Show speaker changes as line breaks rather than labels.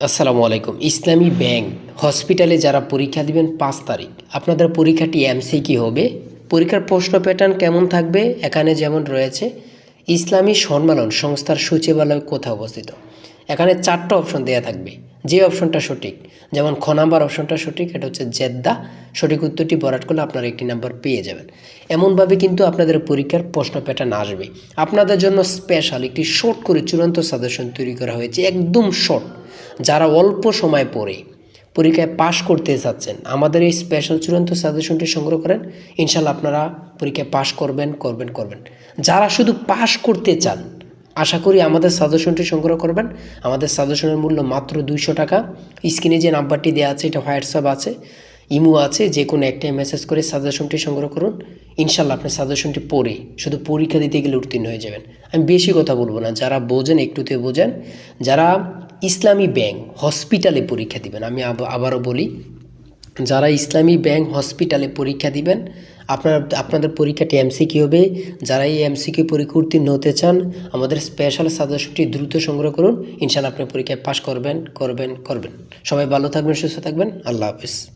আসসালামু আলাইকুম। ইসলামী ব্যাংক, হসপিটালে যারা পরীক্ষা দিবেন পাঁচ তারিখ, আপনাদের পরীক্ষাটি এমসি কি হবে? পরীক্ষার প্রশ্ন প্যাটার্ন কেমন থাকবে? এখানে যেমন রয়েছে, ইসলামী সম্মেলন সংস্থার সচিবালয় কোথায় অবস্থিত? এখানে চারটা অপশন দেওয়া থাকবে। যে অপশনটা সঠিক, যেমন খ নাম্বার অপশনটা সঠিক, এটা হচ্ছে জেদ্দা। সঠিক উত্তরটি বরাট করলে আপনারা একটি নাম্বার পেয়ে যাবেন। এমনভাবে কিন্তু আপনাদের পরীক্ষার প্রশ্ন প্যাটার্ন আসবে। আপনাদের জন্য স্পেশাল একটি শর্ট করে চূড়ান্ত সাজেশন তৈরি করা হয়েছে, একদম শর্ট যারা অল্প সময় পড়ে পরীক্ষায় পাশ করতে চাচ্ছেন, আমাদের এই স্পেশাল চূড়ান্ত সাজেশনটি সংগ্রহ করেন। ইনশাল্লাহ আপনারা পরীক্ষায় পাশ করবেন করবেন করবেন। যারা শুধু পাশ করতে চান আশা করি আমাদের সাজেশনটি সংগ্রহ করবেন। আমাদের সাজেশনের মূল্য মাত্র দুইশো টাকা। স্ক্রিনে যে নাম্বারটি দেওয়া আছে, এটা হোয়াটসঅ্যাপ আছে, ইমো আছে, যে কোনো একটাই মেসেজ করে সাজেশনটি সংগ্রহ করুন। ইনশাল্লাহ আপনি সাজেশনটি পড়ে, শুধু পরীক্ষা দিতে গেলে উত্তীর্ণ হয়ে যাবেন। আমি বেশি কথা বলব না, যারা বোঝেন, একটুতে বোঝেন। যারা ইসলামী ব্যাংক হসপিটালে পরীক্ষা দিবেন, আমি আব- আবারও বলি যারা ইসলামী ব্যাংক হসপিটালে পরীক্ষা দিবেন, আপনার, আপনাদের পরীক্ষাটি এমসিকিউ হবে? যারা এই এমসিকিউ পরীক্ষা উত্তীর্ণ হতে চান, আমাদের স্পেশাল সাজেশনটি দ্রুত সংগ্রহ করুন। ইনশাল্লাহ আপনি পরীক্ষায় পাশ করবেন করবেন করবেন। সবাই ভালো থাকবেন, সুস্থ থাকবেন। আল্লাহ হাফিজ।